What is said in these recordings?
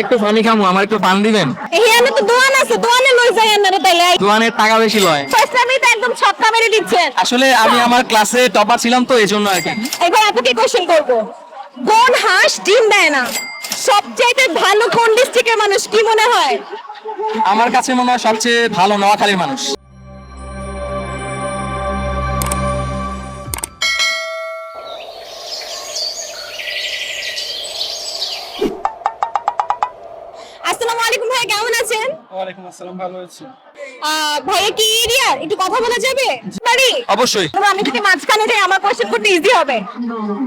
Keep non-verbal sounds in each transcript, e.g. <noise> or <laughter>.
একটু পানি খামু আমার একটু পান দিবেন? এখানে তো দোয়ান আছে দোয়ানে লই যাই আপনারা তাইলে। দোয়ানের টাকা বেশি লয়। ফার্স্ট তো একদম ছক্কা মেরে দিচ্ছেন। আসলে আমি আমার ক্লাসে টপার ছিলাম তো এই জন্য আর কি। এবার আপনাকে কোশ্চেন করব। কোন হাঁস ডিম দেয় না? সবচেয়ে ভালো কোন ডিস্ট্রিক্টের মানুষ কি মনে হয়? আমার কাছে মনে হয় সবচেয়ে ভালো নোয়াখালীর মানুষ। আসসালাম ভালো আছি। আহ, ভাইয়া কি এরিয়া একটু কথা বলা যাবে? বাড়ি? অবশ্যই। আমি যদি মাঝখানে যাই আমার কোশ্চেন করতে ইজি হবে।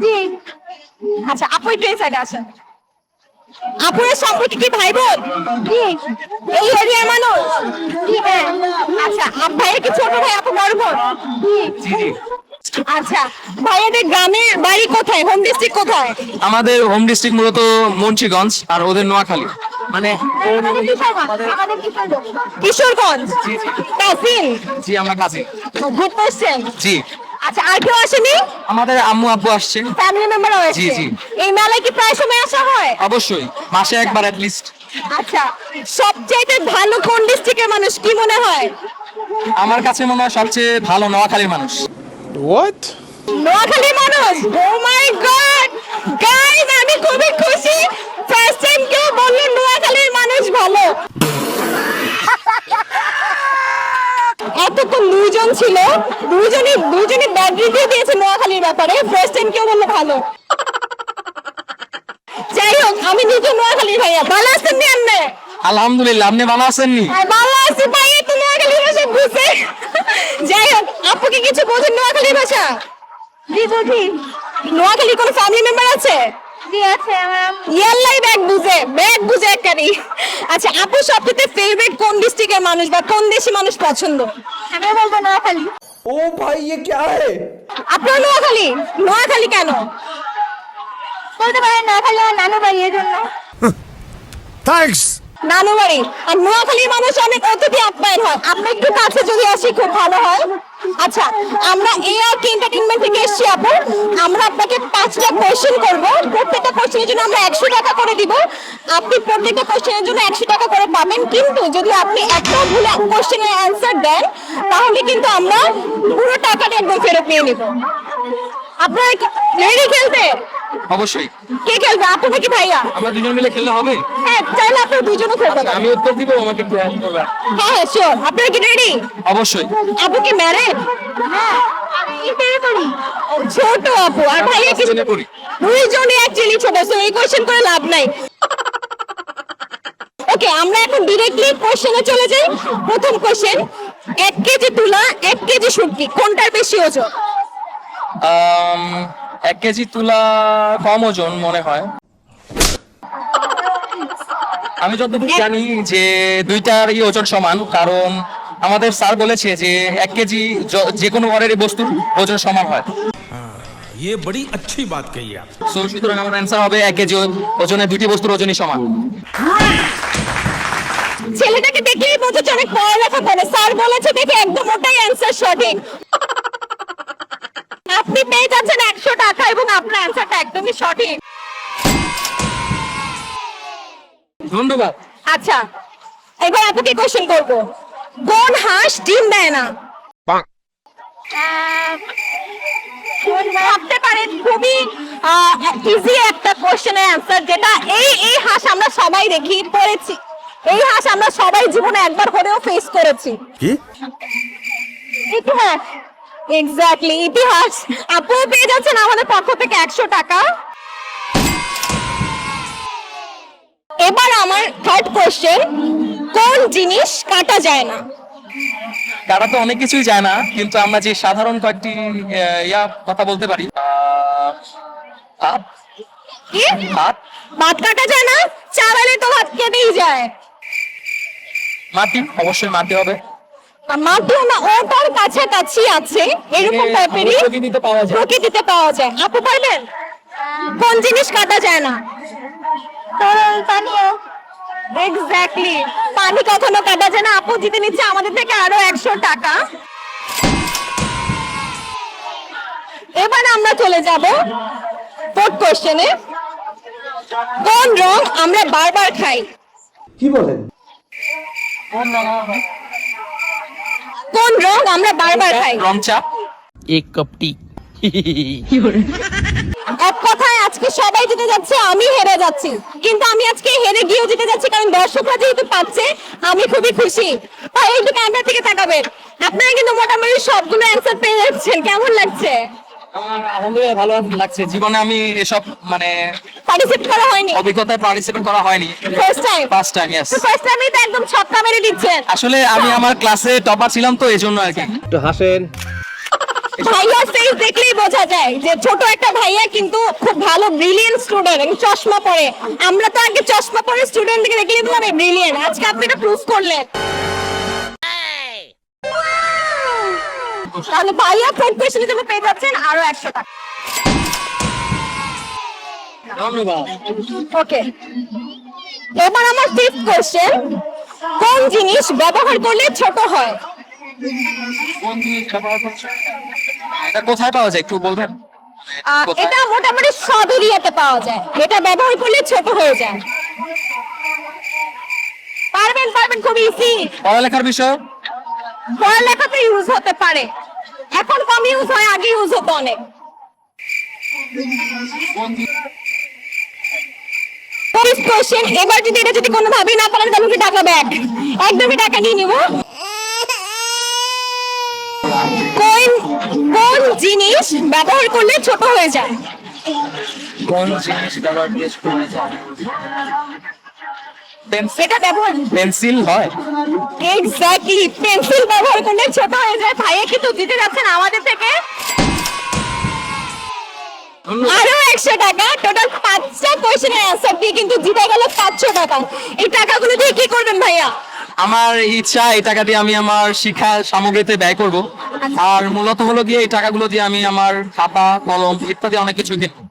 জি। আচ্ছা আপু একটু এই সাইডে আসেন। আপুরের সম্পর্কে কি ভাই বোন? এই এরিয়ার মানুষ? হ্যাঁ। আচ্ছা আপ ভাইয়ের কি ছোট ভাই আপু বড় বোন? জি জি। আচ্ছা ভাইয়াদের গ্রামের বাড়ি কোথায়? হোম ডিস্ট্রিক্ট কোথায়? আমাদের হোম ডিস্ট্রিক্ট মূলত মুন্সিগঞ্জ আর ওদের নোয়াখালী। মানে কিশোরগঞ্জ জি আমরা কাছে গুড কোশ্চেন জি। আচ্ছা আর কেউ আসেনি? আমাদের আম্মু আব্বু আসছে। ফ্যামিলি মেম্বার হয়েছে জি, জি। এই মেলায় কি প্রায় সময় আসা হয়? অবশ্যই মাসে একবার অ্যাট লিস্ট আচ্ছা ভালো কোন ডিস্ট্রিক্টের মানুষ কি মনে হয়? আমার কাছে মনে হয় সবচেয়ে ভালো নোয়াখালীর মানুষ। What? নোয়াখালীর মানুষ! ও মাই গড গাইস আমি খুবই খুশি। ফার্স্ট টাইম কেউ বলল নোয়াখালীর মানুষ ভালো। এতক্ষণ দুইজন ছিল। দুইজনই দুইজনই ব্যাড রিভিউ দিয়েছে নোয়াখালীর ব্যাপারে। ফার্স্ট টাইম কেউ বলল ভালো। যাই হোক আমি নিজে নোয়াখালীর ভাইয়া। ভালো আছেন নি আন্নে আলহামদুলিল্লাহ আপনি ভালো আছেননি আর ভালো আছি ভাইয়া তো নোয়াখালীর ভাষা বুঝে। যাই হোক আপু কি কিছু বোঝেন নোয়াখালীর ভাষা জি বুঝি নোয়াখালীর কোনো ফ্যামিলি মেম্বার আছে জি আছে আমার ইয়াল্লাই ব্যাগ বুঝে ব্যাগ বুঝে একবারই আচ্ছা আপু সবচেয়ে ফেভারিট কোন ডিস্ট্রিক্টের মানুষ বা কোন দেশি মানুষ পছন্দ আমি বলবো নোয়াখালী ओ भाई ये क्या है আপনার নোয়াখালী নোয়াখালী কেন বলতে পারেন নোয়াখালী আমার নানু বাড়ি এই জন্য थैंक्स নানু বাড়ি আর নোয়াখালীর মানুষ অনেক অতিথি আপ্যায়ন হয় আপনি একটু কাছে যদি আসি খুব ভালো হয় আচ্ছা আমরা এআর আর কি এন্টারটেনমেন্ট থেকে এসেছি আপু। আমরা আপনাকে পাঁচটা কোশ্চেন করব। প্রত্যেকটা কোশ্চেনের জন্য আমরা একশো টাকা করে দিব। আপনি প্রত্যেকটা কোশ্চেনের জন্য একশো টাকা করে পাবেন। কিন্তু যদি আপনি একটা ভুল কোশ্চেনের অ্যান্সার দেন, তাহলে কিন্তু আমরা পুরো টাকাটা একদম ফেরত নিয়ে নেব। আপনারা রেডি খেলতে? অবশ্যই। কে খেলবে? আপু নাকি ভাইয়া? আমরা দুজন মিলে খেললে হবে? হ্যাঁ চাইলে আপনারা দুজনও খেলতে পারেন। আমি উত্তর দিব আমাকে একটু help করবেন। হ্যাঁ হ্যাঁ শিওর আপনারা কি রেডি অবশ্যই। আপু কি ম্যারেড হ্যাঁ ছোট আপু আর ভাইয়া কি জেনে পড়ি। দুইজনই অ্যাকচুয়ালি ছোট সো এই কোশ্চেন করে লাভ নাই। ওকে আমরা এখন ডিরেক্টলি কোশ্চেনে চলে যাই। প্রথম কোশ্চেন এক কেজি তুলা এক কেজি শুটকি কোনটার বেশি ওজন? আম, এক কেজি তুলা কম ওজন মনে হয় আমি যতটুকু জানি যে দুইটারই ওজন সমান কারণ আমাদের স্যার বলেছে যে এক কেজি য- যে কোনো ঘরেরই বস্তুর ওজন সমান হয় ये बड़ी अच्छी बात कही आप সো সুতরাং আমার অ্যান্সার হবে এক কেজি ও- ওজনে দুইটি বস্তুর ওজনই সমান ছেলেটাকে দেখলেই বোঝা যাচ্ছে অনেক পড়ালেখা করে স্যার বলেছে দেখে একদম ওটাই অ্যান্সার সঠিক আপনি পেয়ে যাচ্ছেন একশো টাকা এবং আপনার অ্যান্সারটা একদমই সঠিক। ধন্যবাদ। আচ্ছা এবার আপনাকে কোশ্চেন করব। কোন হাঁস ডিম দেয় না? ভাবতে পারেন খুবই ইজি একটা কোশ্চেনের অ্যান্সার যেটা এই এই হাঁস আমরা সবাই দেখি পড়েছি। এই হাঁস আমরা সবাই জীবনে একবার হলেও ফেস করেছি। কি? ইতিহাস এক্স্যাক্টলি ইতিহাস। আপু পেয়ে যাচ্ছেন আমাদের পক্ষ থেকে একশো টাকা। এবার আমার থার্ড কোশ্চেন কোন জিনিস কাটা যায় না? তারা তো অনেক কিছুই যায় না কিন্তু আমরা যে সাধারণ কয়েকটি ইয়া কথা বলতে পারি। হাত ভাত। কাটা যায় না? চালালে তো ভাত কেটেই যায়। মাটি অবশ্যই মাটি হবে। মাটিও না ওটার কাছাকাছি আছে এরকম টাইপেরই প্রকৃতিতে পাওয়া যায়। প্রকৃতিতে পাওয়া যায়। আপু পাইলেন কোন জিনিস কাটা যায় না? তরল পানীয়। এক্স্যাক্টলি পানি কখনো কাটা যায় না। আপু জিতে নিচ্ছে আমাদের থেকে আরও একশো টাকা। এবার আমরা চলে যাব ফোর্থ কোশ্চেনে কোন রং আমরা বারবার খাই? কি বলেন? কোন রং আমরা বারবার খাই? রং চা। এক কাপ টি এক কথায় আজকে সবাই জিতে যাচ্ছে আমি হেরে যাচ্ছি। কিন্তু আমি আজকে হেরে গিয়েও জিতে যাচ্ছি কারণ দর্শকরা যেহেতু পাচ্ছে আমি খুবই খুশি। তাই একটু ক্যামেরা থেকে তাকাবেন। আপনারা কিন্তু মোটামুটি সবগুলো অ্যান্সার পেয়ে যাচ্ছেন। কেমন লাগছে? আলহামদুলিল্লাহ ভালো লাগছে। জীবনে আমি এসব মানে পার্টিসিপেট করা হয়নি। অভিজ্ঞতায় পার্টিসিপেট করা হয়নি। First time first time yes first টাইমই তো একদম ছক্কা মেরে দিচ্ছেন। আসলে আমি আমার ক্লাসে টপার ছিলাম তো এই আর কি। একটু হাসেন। ভাইয়া ফেস দেখলেই বোঝা যায় যে ছোট একটা ভাইয়া কিন্তু খুব ভালো ব্রিলিয়েন্ট স্টুডেন্ট চশমা পরে। আমরা তো আগে চশমা পরে স্টুডেন্ট থেকে দেখলেই বললাম ব্রিলিয়েন্ট আজকে আপনি এটা প্রুফ করলেন। তাহলে ভাইয়া ফোর্থ কোয়েশ্চেন হিসেবে পেয়ে যাচ্ছেন আরও একশো টাকা। ধন্যবাদ। ওকে। এবার আমার ফিফথ কোয়েশ্চেন কোন জিনিস ব্যবহার করলে ছোট হয়? এটা কোথায় পাওয়া যায় একটু বলবেন? এটা মোটামুটি সব এরিয়াতে পাওয়া যায়। এটা ব্যবহার করলে ছোট হয়ে যায়। পারবেন পারবেন খুব ইজি পড়ালেখার বিষয়? পড়ালেখাতে ইউজ হতে পারে। এখন কম ইউজ হয়, আগে ইউজ হতো অনেক। কোশ্চেন এবার যদি এটা যদি কোনোভাবেই না পারেন তাহলে টাকা ব্যাক একদমই টাকা নিয়ে নিব। কোন কোন জিনিস ব্যবহার করলে ছোট হয়ে যায়? কোন জিনিস ব্যবহার দিয়ে ছোট হয়ে যায়? ব্যবহার পেন্সিল হয়। এক্স্যাক্টলি পেন্সিল ব্যবহার করলে ছোট হয়ে যায় ভাইয়া কিন্তু জিতে যাচ্ছেন আমাদের থেকে। আরও একশো টাকা টোটাল পাঁচটা কোয়েশ্চেনের অ্যান্সার দিয়ে কিন্তু জিতে গেল পাঁচশো টাকা। এই টাকাগুলো দিয়ে কি করবেন ভাইয়া? আমার ইচ্ছা এই টাকা দিয়ে আমি আমার শিক্ষা সামগ্রীতে ব্যয় করব। আর মূলত হলো গিয়ে এই টাকাগুলো দিয়ে আমি আমার খাতা কলম ইত্যাদি অনেক কিছু কিনবো।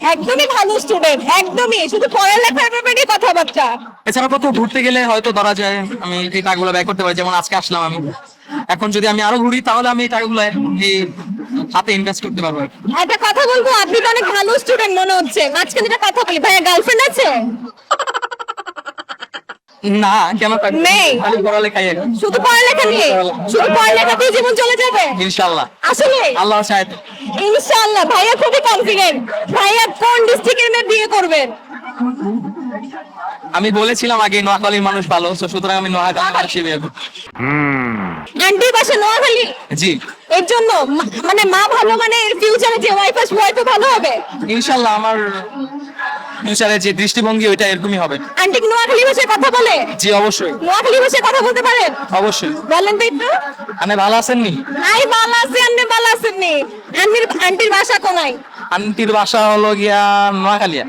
একদমই ভালো স্টুডেন্ট একদমই। শুধু পড়ালেখার ব্যাপারে কথাবার্তা। এছাড়া কোথাও ঘুরতে গেলে হয়তো ধরা যায় আমি এই টাকাগুলো ব্যয় করতে পারি যেমন আজকে আসলাম আমি। এখন যদি আমি আরও ঘুরি তাহলে আমি এই টাকাগুলো হাতে ইনভেস্ট করতে পারব একটা কথা বলব আপনি তো অনেক ভালো স্টুডেন্ট মনে হচ্ছে। মাঝখানে একটা কথা বলি ভাইয়া গার্লফ্রেন্ড আছে? না কেন? নেই। আর শুধু পড়ালেখা নিয়ে? শুধু পড়ালেখা দিয়ে জীবন চলে যাবে? ইনশাল্লাহ আসলে? আল্লাহ চায় ইনশাআল্লাহ ভাইয়া খুবই কনফিডেন্ট ভাইয়া কোন ডিস্ট্রিক্টের মেয়ে বিয়ে করবেন আমি বলেছিলাম আগে নোয়াখালীর মানুষ ভালো সুতরাং আমি নোয়াখালীর মানুষই বিয়ে করব। আন্টি বাসা নোয়াখালী? জি। এর জন্য মানে মা ভালো মানে এর ফিউচারে যে ওয়াইফ আসবে ওয়াইফ ভালো হবে? ইনশাল্লাহ আমার ফিউচারে যে দৃষ্টিভঙ্গি ওইটা এরকমই হবে। আন্টি কি নোয়াখালী ভাষায় কথা বলে? জি অবশ্যই। নোয়াখালী ভাষায় কথা বলতে পারেন? অবশ্যই। বলেন তো একটু। আমি ভালো আছেননি আই ভালো আছি আপনি ভালো আছেননি আন্টির আন্টির ভাষা কোনায়? আন্টির বাসা হলো গিয়া নোয়াখালিয়া।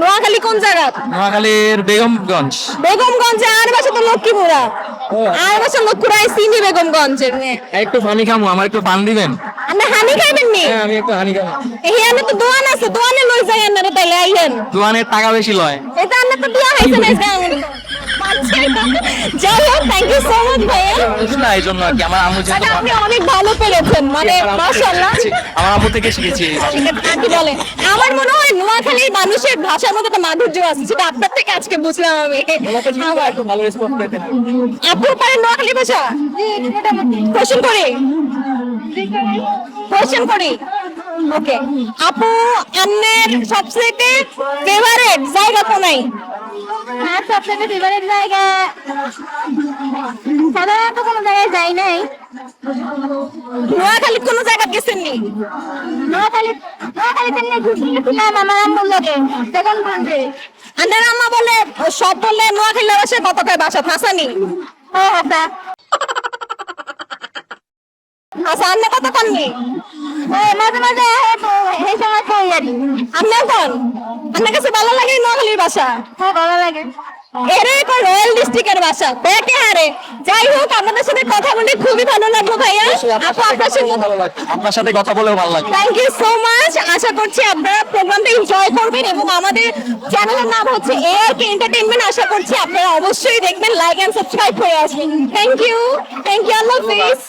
নোয়াখালী কোন জায়গা? নোয়াখালীর বেগমগঞ্জ। বেগমগঞ্জে আর বাসা তো লক্ষ্মীপুরা। আর বাসা লক্ষ্মীপুরায় চিনি বেগমগঞ্জের মেয়ে একটু পানি খামু আমার একটু পান দিবেন? আপনি হানি খাইবেন নি? হ্যাঁ আমি একটু হানি খাব এখানে তো দোয়ান আছে দোয়ানে লই যাই আপনারা তাইলে আইয়েন। দোয়ানের টাকা বেশি লয়। এটা আমরা তো দিয়া হইছে না <laughs> যাই হোক থ্যাংক ইউ সো মাচ ভাইয়া। না এই জন্য আর কি। আমার আম্মু মানে আপনি অনেক ভালো পেরেছেন মানে মাশাআল্লাহ। আমার আম্মু থেকে শিখেছি। আন্টি বলে আমার মনে হয় নোয়াখালীর মানুষের ভাষার মধ্যে একটা মাধুর্য আছে সেটা আপনার থেকে আজকে বুঝলাম আমি। আমার ভালো রেসপন্স পেতেন আপু পারেন নোয়াখালী ভাষা? কোশ্চেন করি? কোশ্চেন করি? ওকে আপু আপনার সবচেয়ে ফেভারিট জায়গা কোনাই আমার সবথেকে ফেভারিট জায়গা। সাধারণত কোনো জায়গায় যাই নাই। নোয়াখালী কোন জায়গা গেছেননি নোয়াখালী নোয়াখালীতে নিয়ে ঘুরতে গেছিলাম আমার আম্মুর লোকে সেখান থেকে আপনার আম্মা বলে সব বললে নোয়াখালী ভাষায় কত কয় ভাষা ফাঁসানি ও হাসা আচ্ছা আপনি কত কননি? মাঝে মাঝে সময় আপনি কোন? আপনার কাছে ভালো লাগে নোয়াখালীর ভাষা হ্যাঁ ভালো লাগে। এরে একটা রয়্যাল ডিস্ট্রিক্টের ভাষা ব্যাকে হারে। যাই হোক আপনাদের সাথে কথা বলে খুবই ভালো লাগল ভাইয়া। আপু আপনার সঙ্গে আপনার সাথে কথা বলেও ভালো লাগে থ্যাংক ইউ সো মাচ আশা করছি আপনারা প্রোগ্রামটা এনজয় করবেন এবং আমাদের চ্যানেলের নাম হচ্ছে এআর কে এন্টারটেইনমেন্ট আশা করছি আপনারা অবশ্যই দেখবেন লাইক এন্ড সাবস্ক্রাইব করে আসবেন। থ্যাংক ইউ থ্যাংক ইউ আল্লাহ হাফেজ।